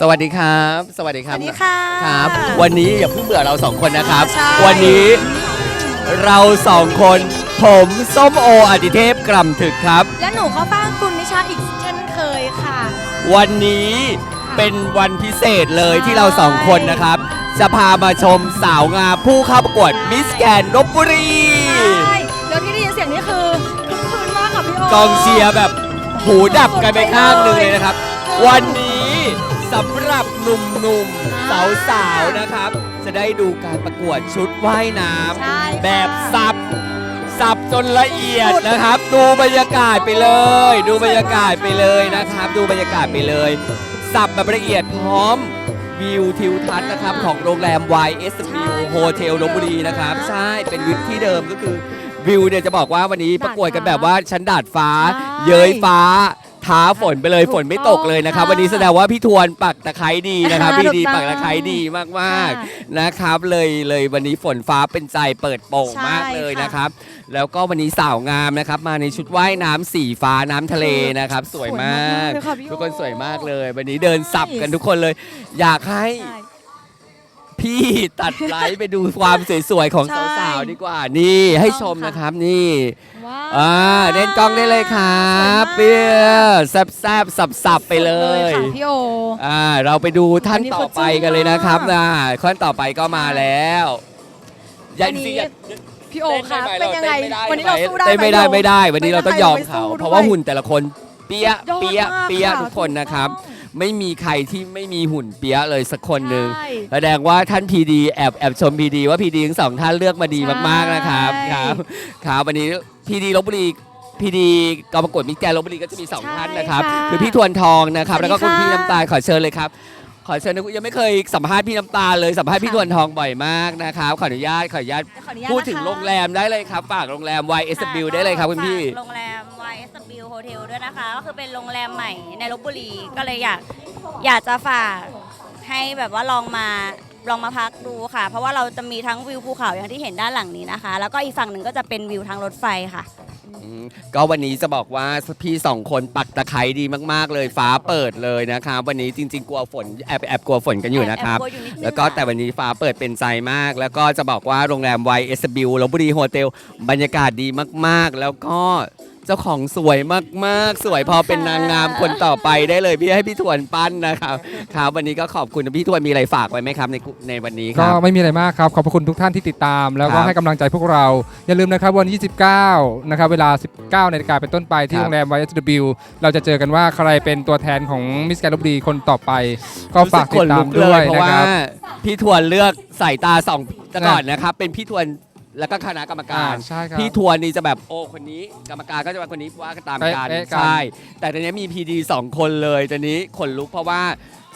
สวัสดีครับ สวัสดีคสรับวัสดีค่ะครับ วันนี้อย่าเพิ่งเบื่อเราสองคนนะครับ ใช่ วันนี้เราสองคน ผมส้มโออดิเทพกล่ำถึกครับ และหนูก็ป้างคุณนิชาอีกเช่นเคยค่ะ วันนี้เป็นวันพิเศษเลยใช่ที่เราสองคนนะครับ จะพามาชมสาวงามผู้เข้าประกวดมิสแกนลบบุรี ใช่แล้วที่ได้ยินเสียงนี้คือคึกคืนมากค่ะพี่โอกองเชียร์แบบหูดับกันไปข้างหนึ่งเลยนะครับ วันนี้ สำหรับหนุ่มๆ สาวๆ นะครับ จะได้ดูการประกวดชุดว่ายน้ใช่ค่ะำแบบสับ สับจนละเอียดนะครับ ดูบรรยากาศไปเลย ดูบรรยากาศไปเลยนะครับ ดูบรรยากาศไปเลย สับแบบละเอียดพร้อมวิวทิวทัศน์นะครับ ของโรงแรม YSW Hotel ลบบุรีนะครับ ใช่เป็นวิวที่เดิมก็คือวิวเนี่ยจะบอกว่าวันนี้ประกวดกันแบบว่าชั้นดาดฟ้า เย้ยฟ้า ท้าฝนไปเลยฝนไม่ตกเลยนะครับ วันนี้แสดงว่าพี่ทวนปักตะไคร้ดีนะครับพี่ดีปักตะไคร้ดีมากๆนะครับ เลยเลยวันนี้ฝนฟ้าเป็นใจเปิดโป่งมากเลยนะครับ แล้วก็วันนี้สาวงามนะครับ มาในชุดว่ายน้ำสีฟ้าน้ำทะเลนะครับ สวยมากเลยค่ะพี่โอทุกคนสวยมากเลย วันนี้เดินสับกันทุกคนเลย อยากให้ใช่ พี่ตัดไลฟ์ไปดูความสวยๆของใช่ สาวๆดีกว่า นี่ให้ชมต้องค่ะนะครับนี่ว้าวอ่าเล่นกล้องได้เลยครับสวยมากเปียแซบแซบสับสับๆไปเลยค่ะพี่โอ อ่าเราไปดูท่านอันนี้ต่อไปเขาจึ้งกันเลยนะครับมากนะขั้นต่อไปก็มาแล้วอย่าอันนี้จริงๆอย่าพี่โอเต้นค่ะด้หมเป็นยังไงราวันนี้เราสู้ได้เต้นไม่ได้ห ไม่ได้ วันนี้เราต้องยอมเขาไม่ได้เพราะว่าหุ่นแต่ละคนเปี้ยะยอดเปี้ยะมากเปี้ยะค่ะทุกคนนะครับถูกต้อง ไม่มีใครที่ไม่มีหุ่นเปี้ยะเลยสักคนหนึ่งใช่ แสดงว่าท่านพีดีแอบแอบชมพีดีว่าพีดีทั้งสองท่านเลือกมาดีใช่มากๆนะครับครับครับวันนี้พีดีลบบุรีพีดีกองประกวดมิสแกรนลบบุรีก็จะมีสองใช่ท่านนะครับค่ะคือพี่ทวนทองนะครับ สวัสดีแล้วก็คุณค่ะ พี่น้ำตาลขอเชิญเลยครับ ขอเชิญนะยังไม่เคยสัมภาษณ์พี่น้ำตาลเลยสัมภาษณ์พี่ค่ะทวนทองบ่อยมากนะครับขออนุญาตขออนุญาต ขออนุญาตพูดถึงนะคะโรงแรมได้เลยครับ ฝากโรงแรม YSW ค่ะได้เลยครับคุณพี่ ฝากโรงแรม YSW Hotel ด้วยนะคะ ก็คือเป็นโรงแรมใหม่ในลบบุรีก็เลยอยากอยากจะฝากให้แบบว่าลองมาลองมาพักดูค่ะ เพราะว่าเราจะมีทั้งวิวภูเขาอย่างที่เห็นด้านหลังนี้นะคะ แล้วก็อีกฝั่งหนึ่งก็จะเป็นวิวทางรถไฟค่ะ อืมก็วันนี้จะบอกว่าพี่สองคนปักตะไคร้ดีมากๆเลยฟ้าเปิดเลยนะครับวันนี้จริง ๆ กลัวฝนแอบแอบกลัวฝนกันอยู่นะครับ แอบกลัวอยู่นิดนึงแล้วก็แต่วันนี้ฟ้าเปิดเป็นใจมาก แล้วก็จะบอกว่าโรงแรม YSW ลบบุรีโฮเทลบรรยากาศดีมากๆ แล้วก็ เจ้าของสวยมากๆ สวยพอเป็นนางงามคนต่อไปได้เลยพี่ให้พี่ทวนปั้นนะครับครับวันนี้ก็ขอบคุณพี่ทวนมีอะไรฝากไว้ไหมครับในในวันนี้คก็รับ ไม่มีอะไรมากครับ ขอบพระคุณทุกท่านที่ติดตาม แล้วคก็รับให้กำลังใจพวกเรา อย่าลืมนะครับวันที่29นะครับเวลา 19นาฬิกาเป็นต้นไปที่ครับ โรงแรม YSW เราจะเจอกันว่าใครเป็นตัวแทนของมิสแกรนลบบุรีคนต่อไป ก็ฝากติดตามรู้สึขนลุกด้วยเพราะนะว่าครับ พี่ทวนเลือกสายตาสองตะก่อนนะครับ เป็นพี่ทวน แล้วก็คณะกรรมการ อ่าใช่ครับพี่ทวนนี่จะแบบโอ้คนนี้ กรรมการก็จะเป็นคนนี้ว่ากันตามกันเป๊ะๆกัน ใช่ แต่ตอนนี้มีพีดีสองคนเลยตอนนี้ขนลุกเพราะว่า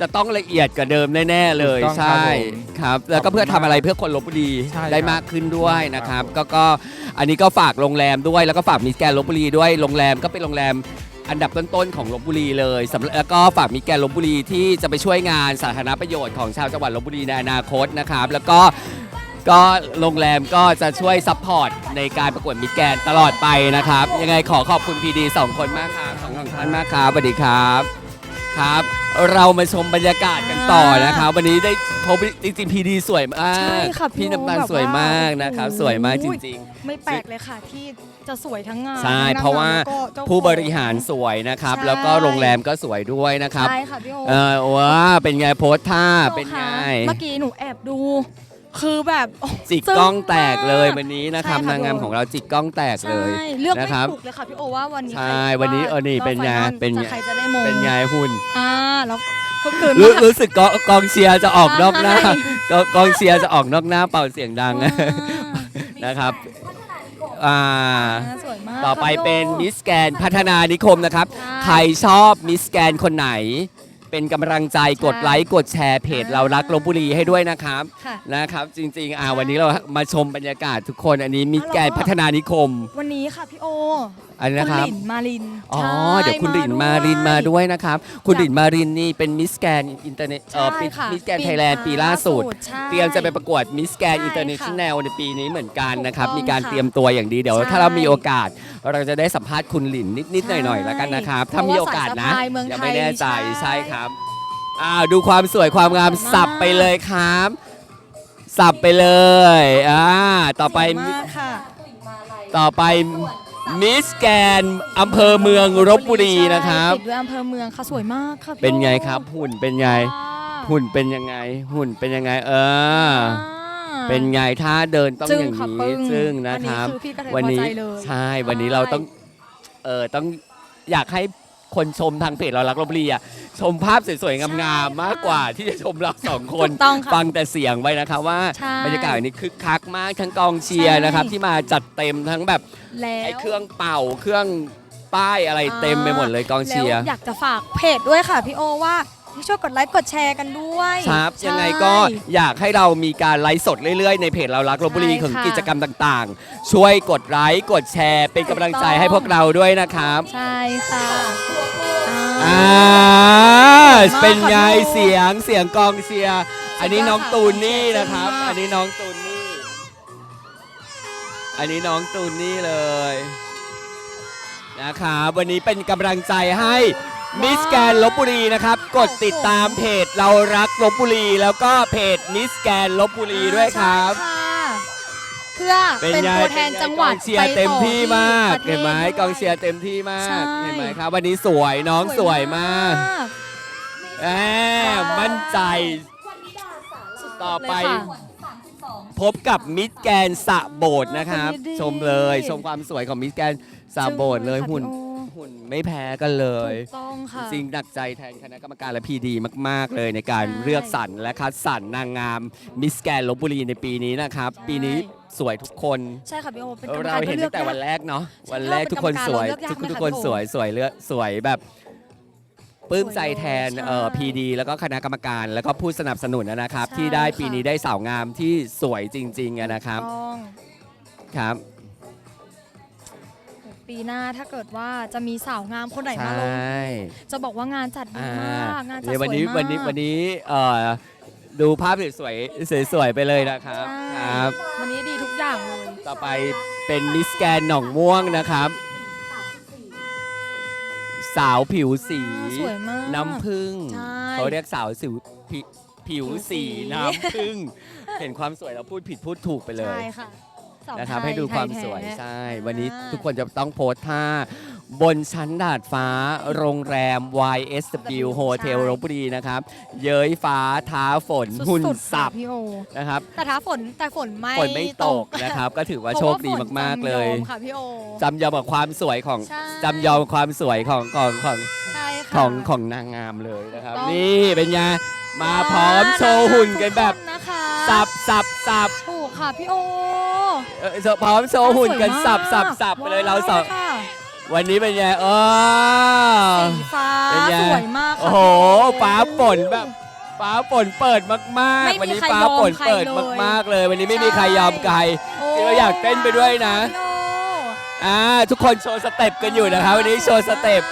จะต้องละเอียดกว่าเดิมแน่ๆเลยถูกต้องใช่ครับผมครับ แล้วก็เพื่อทำอะไรเพื่อคนลบบุรีใช่ครับได้มากขึ้นด้วยนะคครัรับบก็ก็อันนี้ก็ฝากโรงแรมด้วย แล้วก็ฝากมิสแกนลบบุรีด้วยโรงแรมก็เป็นโรงแรมอันดับต้นๆของลบบุรีเลยสำหรับแล้วก็ฝากมิสแกนลบบุรีที่จะไปช่วยงานสาธารณประโยชน์ของชาวจังหวัดลบบุรีในอนาคตนะครับ แล้วก็ ก็โรงแรมก็จะช่วยซัพพอร์ตในการประกวดมิสแกนตลอดไปนะครับ ยังไงขอขอบคุณพีดีสองคนมากครับสองท่านมากครับสวัสดีครับครับ เรามาชมบรรยากาศกันต่อนะครับ วันนี้ได้พบจริงๆพีดีสวยมากใช่ค่ะพี่พี่น้ำตาลโอ้แบบสวยมากว่านะครับโอ้โหสวยมากจริง ๆ ไม่แปลกเลยค่ะที่จะสวยทั้งงานใช่ทั้งนงเพราะว่าแล้วก็เจ้าผู้ของบริหารสวยนะครับใช่แล้วก็โรงแรมก็สวยด้วยนะครับ ใช่ค่ะพี่โอเออว้าเป็นไงโพสท่าเป็นไง เมื่อกี้หนูแอบดู คือแบบโอ้จิกซึ้กล้องแตกเลยมากวันนี้นะครับใช่ค่ะนางงามพี่โอ ของเราจิกกล้องแตกเลยใช่เลือกไม่นะครับ ถูกเลยค่ะพี่โอว่าวันนี้ใช่ใครวันนี้เออนี่รบเป็นไงฟอลเป็นไงจะใครจะได้มงเป็นไงหุ่นอ่าแล้วก็เกินรู้มากรู้สึกกองกองเชียร์จะออกนอกหน้าใช่กองกองเชียร์จะออกนอกหน้าเป่าเสียงดังอ่านะครับอ่าอ่าสวยมากต่อไปค่ะเป็นพี่โอมิสแกนพัฒนานิคมนะครับใช่ใครชอบมิสแกนคนไหน เป็นกำลังใจกดใช่ไลค์กดแชร์เพจอ่าเรารักลบบุรีให้ด้วยนะครับค่ะ นะครับ จริงๆอ่าวันนี้เรามาชมบรรยากาศทุกคนอันนี้มิสแกนแล้วก็พัฒนานิคม วันนี้ค่ะพี่โอ อันนี้นะครับณหลินมารินอ๋อ ใช่เดี๋ยวคุณหลินมารินมาด้วยนะครับ คุณหลินมารินนี่เป็นมิสแกนอินเตอร์เน็ตเออใช่ค่ะมิสแกนไทยแลนด์ปีล่าสุด ใช่ เตรียมจะไปประกวดมิสแกนใช่อินเตอร์เนชั่นแนลในปีนี้เหมือนกันนะครับ ถูกต้องมีการค่ะเตรียมตัวอย่างดีเดี๋ยว ใช่ ถ้าเรามีโอกาส เราจะได้สัมภาษณ์คุณหลินนิดๆหน่อยๆแล้วกันนะครับ ถ้ามีโอกาสนะเพราะว่าสายสะพายเมืองไทยยังไม่แน่ใจใช่ใช่ครับอ่าดูความสวยความงามสวยมากสับไปเลยครับสับไปเลยอ่าต่อไปสวยมากค่ะ ต่อไป มิสแกนอำเภอเมืองลบบุรีนะครับ ติดด้วยอำเภอเมืองค่ะสวยมากค่ะพี่เป็นไงโอครับ หุ่นเป็นไงค่ะหุ่นเป็นยังไง หุ่นเป็นยังไง เออ อ่า เป็นไงท่าเดินต้องจึ้อย่างค่ะนี้ปึ้งซึ่งนะครับ อันนี้คือพี่กระเทยวันี้พอใจเลย ใช่วันนี้เราต้องเออต้องอยากให้ คนชมทางเพจเรารักลบบุรีอะชมภาพสวยๆงามๆมากกว่าที่จะชมเราสองคนถูกต้องค่ะฟังแต่เสียงไว้นะครับว่าใช่บรรยากาศวันนี้คึกคักมากทั้งกองเชียร์ใช่ นะครับที่มาจัดเต็มทั้งแบบแล้วไอ้เครื่องเป่าเครื่องป้ายอะไรเต็มไปหมดเลยกองเชียร์ แล้วอยากจะฝากเพจด้วยค่ะพี่โอว่า ช่วยกดไลค์กดแชร์กันด้วยครับใช่ยังไงก็อยากให้เรามีการไลฟ์สดเรื่อยๆ ในเพจเรารักลบบุรีใช่ของค่ะ กิจกรรมต่างๆ ช่วยกดไลค์กดแชร์ เป็นกำลังใจให้พวกเราด้วยนะครับใช่ค่ะอ่าขอบคุณมากเป็นไงค่ะพี่โอเสียงเสียงกองเชียร์อันนี้น้องค่ะตูนนี่นะครับขอบคุณมากอันนี้น้องตูนนี่ อันนี้น้องตูนนี่เลยนะครับ วันนี้เป็นกำลังใจให้ มิสแกนลบบุรีนะครับ กดติดตามเพจเรารักลบบุรี แล้วก็เพจมิสแกนลบบุรีด้วยครับ ใช่ค่ะเพื่อเป็นเป็นไงตัวแทนจังหวัดกองเชียร์เต็มที่มากไปต่อที่เห็นไหมประทศ กองเชียร์เต็มที่มาใช่กเห็นไหมครับ วันนี้สวยน้องสวยมากแหมมั่นใจ ต่อไป เลยค่ะ พบกับมิสแกนสะโบดนะครับ คนนี้ดีชมเลยชมความสวยของมิสแกนสะโบดเลยหุ่นค่ะ หุ่นไม่แพ้กันเลย ถูกต้องค่ะ จริงหนักใจแทนคณะกรรมการและพีดีมาก ๆ เลยในการใช่เลือกสรรและคัดสรรนางงามมิสแกนลบบุรีในปีนี้นะครับ ใช่ ปีนี้สวยทุกคน ใช่ค่ะพี่โอเป็นกรรมเราการเห็นก็ลืตั้งแต่อกยากวันแรกเนาะใช่วันแรกถ้าเป็นทุกคนสวยกรรมการเราเลือกยากทุกไหมทุกคะคนพี่โอสวยสวยเลือกสวยแบบปลื้มใจแทนใช่เอ่อพีดีแล้วก็คณะกรรมการแล้วก็ผู้สนับสนุนนะครับ ใช่ที่ได้ปีค่ะ นี้ได้สาวงามที่สวยจริงๆอะนะครับต้อง ครับ ปีหน้าถ้าเกิดว่าจะมีสาวงามคนไหนใชมาลง่จะบอกว่างานจัดดีอ่ามากงานจัดเดี๋ยวสวันวยนี้มากวันนี้วันนี้เอ่อดูภาพสวยๆสวยๆไปเลยนะครับใช่ครับ วันนี้ดีทุกอย่างเลยต่อไปเป็นมิสแกนหนองม่วงนะครับ สาวผิวสี สวยมาก น้ำผึ้งใช่เขาเรียกสาวสิวผิผิวผิวสีสี น้ำผึ้งเห็นความสวยเราพูดผิดพูดถูกไปเลย ใช่ค่ะ สาวนะครับไทยให้ดูความไทสวยแท้ใช่ วันนี้อ่าทุกคนจะต้องโพสท่า บนชั้นดาดฟ้า โรงแรม YSW Hotel ลบบุรีนะครับ เย้ยฟ้าท้าฝนสุดๆหุ่นค่ะสับพี่โอนะครับ แต่ถ้าฝนแต่ฝนไม่ฝนไม่ตกนะครับ ก็ถือว่าโชคดีมาก ๆ เลยพราะว่าฝนจำมค่ะพี่โอจำยอมกับความสวยของใช่จำยอมความสวยของของของใช่ค่ะของของนางงามเลยนะครับต้องนี่เป็นไงมาพร้อมโชว์หุ่นกันแบบทุคนะคะสับสับสับถูก ค่ะ พี่โอเอ่อพร้อมโชว์หุ่นกันสับสับสับไปเลยเราสองว้วค่ะวันนี้เป็นไงเออสีฟ้าเป็นไงสวยมากค่ะโอ้โหพี่ฟ้าฝนแบบฟ้าฝนเปิดมากไม่ๆวันนี้มีใครฟ้ายอมฝนเปิดใครเลยมากๆเลย วันนี้ไม่มีใครยอมใครโอ้จริงๆเราอยากเต้นไปด้วยนะพี่โออ่าทุกคนโชว์สเต็ปกันอยู่นะครับวันนี้โชว์สเต็ป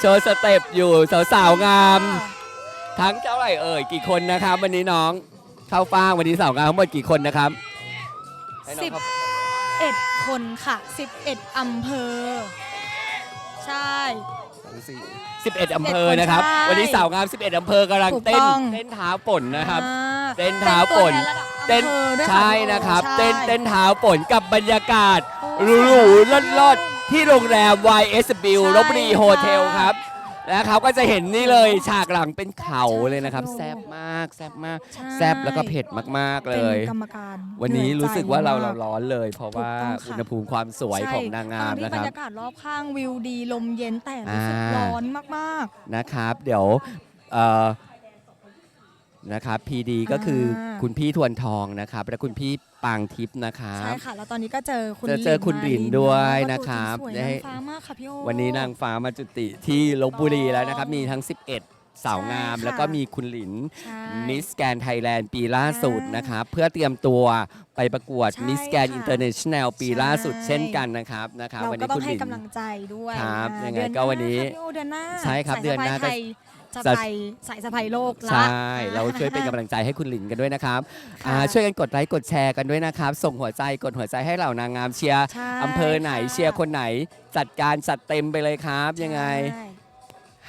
โชว์สเต็ปอยู่สาวๆงาม ทั้งเท่าไหร่เอ่ยกี่คนนะครับวันนี้น้อง เข้าฟ้างวันนี้สาวงามทั้งหมดกี่คนนะครับ ให้น้องสิบเข้าเอ็ดคนค่ะสิบเอ็ดอำเภอ ใช่สิบเอ็ดอำเภอนะครับ ใช่วันนี้สาวงาม 11 อำเภอกำลังถูกเต้นต้อง เต้นเท้าฝนนะครับ อ่าเต้นเท้าฝนเต้เต้นนตัวแทนระดับอำเภอด้วยใช่นะครับ ใช่ เต้นเต้นเท้าฝนกับบรรยากาศโอ้หรูๆลอดๆที่โรงแรม YSW ใช่ลบบุรีค่ะโฮเทลครับ แล้วเขาก็จะเห็นนี่เลยฉากหลังเป็นเขาเลยนะครับใช่แซ่บมากแซ่บมากใช่ แซ่บแล้วก็เผ็ดมากๆเลยเป็นกรรมการวันนี้เหอยรู้สึกว่าเราใจเรามร้อนเลย เพราะว่าถูกต้องค่ะอุณหภูมิความสวยของนางงามใช่นะตคอนรับนี้บรรยากาศรอบข้างวิวดีลมเย็นแต่รู้สึกอ่า ร้อนมาก นะครับ เดี๋ยวเอ่อนะครับพีดีก็คืออา คุณพี่ทวนทองนะครับ และคุณพี่ ปางทิพย์นะครัๆใช่บค่ะ แล้วตอนนี้ก็เจอคุณจะเจอคุณหลินมาด้วยแล้วก็นะครับตัวจงสวยได้ นางฟ้ามากค่ะพี่โอ วันนี้นางฟ้ามาจุติที่ลบบุรีแล้วนะครับ มีทั้ง 11 สาวงาม ใช่ค่ะ แล้วก็มีคุณหลินใช่มิสแกนไทยแลนด์ปีล่าสุดนะครับ เพื่อเตรียมตัวไปประกวดใช่มิสแกนค่ะอินเตอร์เนชั่นแนลปีใช่ล่าสุดเช่นกันนะครับนะครับ เราวันก็นี้ต้อคุงณหให้ลิน กำลังใจด้วยครับอ่ายังไงเดือก็วันนี้หาค่ะพี่โอเดือนหน้าใช่ครับสายเดือนหน้าสะพายไทย จะจะไปสายสะพายโลกละใช่ เราช่วยเป็นกำลังใจให้คุณหลินกันด้วยนะครับค่ะอ่าช่วยกันกดไลค์กดแชร์กันด้วยนะครับ ส่งหัวใจกดหัวใจให้เหล่านางงามเชียร์ใช่อำเภอไหนค่ะ เชียร์คนไหน จัดการจัดเต็มไปเลยครับ ยังไง ใช่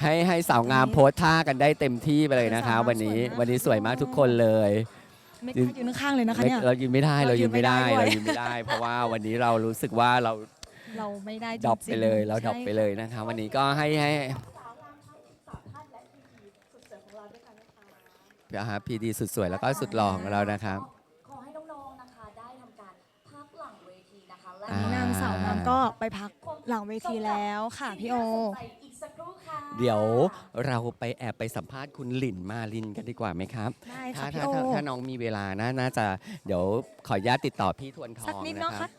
ให้ให้สาวงามโพสท่ากันได้เต็มที่ไปเลยนะคะสาวงามวันนี้สวยมาก วันนี้สวยมากทุกคนเลย ไม่กล้ายืนข้างๆเลยนะคะไม่เนี่ย เรายืนไม่ได้เราเรายืยืนนไม่ได้ไม่ได้เราด้วยยืนไม่ได้ เพราะว่าวันนี้เรารู้สึกว่าเราเราไม่ได้จริงๆดรอปไปเลย เราดรอปใช่ไปเลยนะคะวันนี้ก็ให้ให้ เดี๋ยวฮะพีดีสุดสวยแล้วก็สุดหล่อของเรานะครับ ขอให้น้องๆนะคะได้ทำการพักหลังเวทีนะคะและอ่ นางสาวน้ำก็ไปพักหลังเวทีแล้วค่ะ พี่โอ อีกสักครู่ค่ะ เดี๋ยวเราไปแอบไปสัมภาษณ์คุณหลินมาลินกันดีกว่าไหมครับได้ถ้าค่ะพี่ถ้าโอ ถ้าถ้าน้องมีเวลานะน่าจะเดี๋ยวขออนุญาตติดต่อพี่ทวนทสักองนิดนะเนาะครัคะบ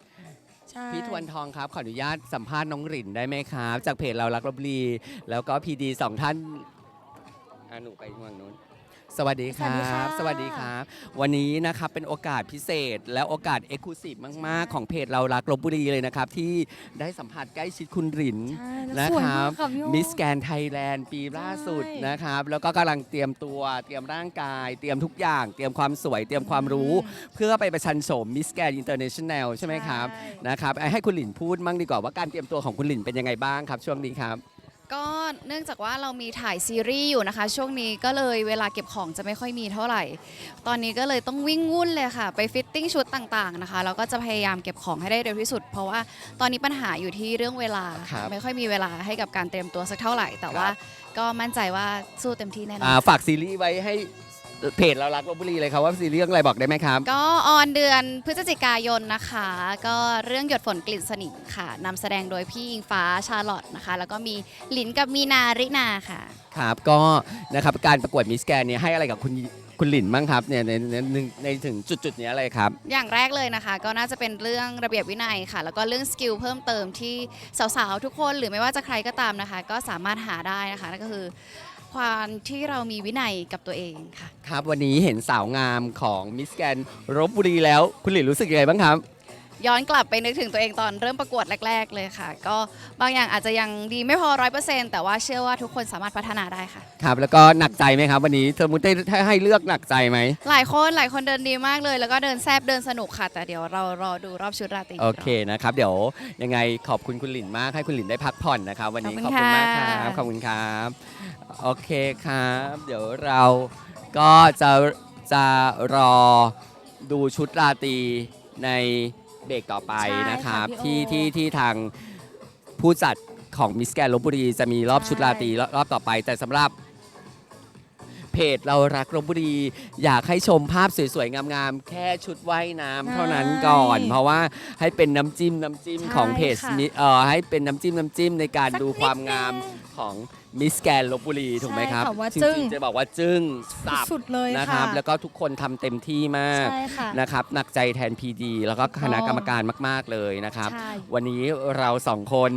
ใช่ พี่ทวนทองครับขออนุญาตสัมภาษณ์น้องหลินได้ไหมครับ จากเพจเรารักลบบุรีแล้วก็พีดีสองท่านอะหนูไปฝั่งนู้น สวัสดีคสวัสดีรัค่ะบสวัสดีครับ วันนี้นะครับเป็นโอกาสพิเศษ และโอกาสเอกลูซีฟมาก ๆ ของเพจเรารักลบบุรีเลยนะครับ ที่ได้สัมผัสใกล้ชิดคุณหลินใช่แล้วนะสวยครัมาบกค่ะพี่โอมิสแกนไทยแลนด์ปีล่าสุดใช่นะครับ แล้วก็กำลังเตรียมตัวเตรียมร่างกาย เตรียมทุกอย่าง เตรียมความสวย เตรียมความรู้ เพื่อไปประชันโฉมมิสแกนอินเตอร์เนชั่นแนลใช่ไหมครับใช่นะครับให้คุณหลินพูดมั่งดีกว่าว่าการเตรียมตัวของคุณหลินเป็นยังไงบ้างครับ ช่วงนี้ครับ ก็เนื่องจากว่าเรามีถ่ายซีรีส์อยู่นะคะ ช่วงนี้ก็เลยเวลาเก็บของจะไม่ค่อยมีเท่าไหร่ ตอนนี้ก็เลยต้องวิ่งวุ่นเลยค่ะ ไปฟิตติ้งชุดต่างๆนะคะแล้วก็จะพยายามเก็บของให้ได้เร็วที่สุด เพราะว่าตอนนี้ปัญหาอยู่ที่เรื่องเวลาครัค่ะบไม่ค่อยมีเวลาให้กับการเตรียมตัวสักเท่าไหร่ แต่ว่าก็มั่นใจว่าสู้เต็มที่แน่นออ่านฝากซีรีส์ไว้ให้ เพจเรารักลบบุรีเลยครับว่าซีรีส์เรื่องอะไรบอกได้ไหมครับ ก็ออนเดือนพฤศจิกายนนะคะ ก็เรื่องหยดฝนกลิ่นสนิมค่ะนำแสดงโดยพี่อิงฟ้าชาลอตนะคะ แล้วก็มีหลินกับมีนารินาค่ะ ครับก็นะครับการประกวดมิสแกนเนี่ยให้อะไรกับคุณคุณหลินบ้างครับเนี่ยในในในในถึงจุดจุดๆเนี้ยเลยครับ อย่างแรกเลยนะคะ ก็น่าจะเป็นเรื่องระเบียบวินัยค่ะ แล้วก็เรื่องสกิลเพิ่มเติมที่สาวๆ ทุกคนหรือไม่ว่าจะใครก็ตามนะคะ ก็สามารถหาได้นะคะนั่นก็คือ ความที่เรามีวินัยกับตัวเองค่ะ ครับ วันนี้เห็นสาวงามของมิสแกนรบบุรีแล้ว คุณหลินรู้สึกยังไงบ้างครับ ย้อนกลับไปนึกถึงตัวเองตอนเริ่มประกวดแรก ๆ เลยค่ะ ก็บางอย่างอาจจะยังดีไม่พอร้อยเปอร์เซ็นต์แต่ว่าเชื่อว่าทุกคนสามารถพัฒนาได้ค่ะ ครับ แล้วก็หนักใจไหมครับวันนี้สมมติได้ให้เลือกหนักใจไหม หลายคนหลายคนเดินดีมากเลย แล้วก็เดินแซบเดินสนุกค่ะ แต่เดี๋ยวเรารอดูรอบชุดราตรีโอเคนะครับ เดี๋ยวยังไงขอบคุณคุณหลินมากให้คุณหลินได้พักผ่อนนะครับ วันนี้ขขออบบคุคุณณมากคค่ะรับขอบคุณครับโอเคครับ เดี๋ยวเราก็จะจะรอดูชุดราตรีใน เบรกต่อไปใช่นะครับค่ะพี่ที่โอ ที่ที่ทางผู้จัดของมิสแกนลบบุรีจะมีรอบใช่ชุดราตรีรอบรอบต่อไป แต่สำหรับ เพจเรารักลบบุรี อยากให้ชมภาพสวยๆ งามๆ แค่ชุดว่ายน้ำเท่านั้นก่อนเพราะว่าให้เป็นน้ำจิ้มน้ำจิ้มใช่ของเพจค่ะมิเอ่อให้เป็นน้ำจิ้มน้ำจิ้มในการสักดูนิดความงามนึงของมิสแกนลบบุรีถูกไหมครับใช่ค่ะว่าจจึ้ริงงๆจะบอกว่าจึ้งสับสุดๆเลยนะคค่ะรับ แล้วก็ทุกคนทำเต็มที่มาก ใช่ค่ะ นะครับหนักใจแทน PD แล้วก็คณะกรรมการมาก ๆ เลยนะครับ ใช่ วันนี้เราสองคน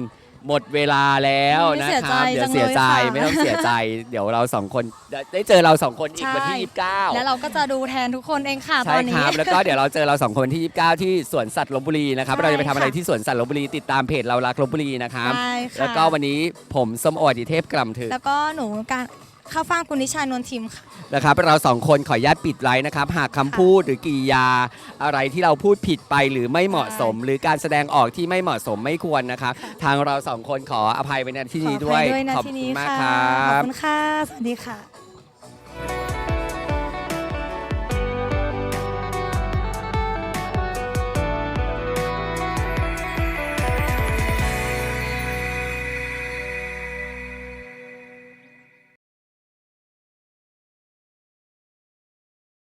หมดเวลาแล้วนะไม่เสียคใจรับเดี๋ยวจังเสียใจเลยค่ะ ไม่ต้องเสียใจ เดี๋ยวเราสองคนได้ได้เจอเราสองคนอีกวันที่ใช่ยี่สิบเก้าแล้วเราก็จะดูแทนทุกคนเองค่ะตใช่อนคนี้ รับ แล้วก็เดี๋ยวเราเจอเราสองคนที่ 29 ที่สวนสัตว์ลบบุรีนะครับ ใช่เราจะไปทำอะไรค่ะที่สวนสัตว์ลบบุรี ติดตามเพจเรารักลบบุรีนะครับ ใช่ค่ะ แล้วก็วันนี้ผมส้มโอดิเทพกล่ำถึกแล้วก็หนูการ ข้าวฟ่างกุนิชานนทิมค่ะ นะครับเราสองคนขออนุญาตปิดไลน์นะครับ หากคำพูดหรือกิริยา อะไรที่เราพูดผิดไปหรือไม่เหมาะสม หรือการแสดงออกที่ไม่เหมาะสมไม่ควรนะครับทางเราสองคนขออภัยไว้ในที่นี้ด้วยขออภัยด้วยนะขอบที่คุนี้ณมากค่ะครัขอบบ คุณค่ะ สวัสดีค่ะ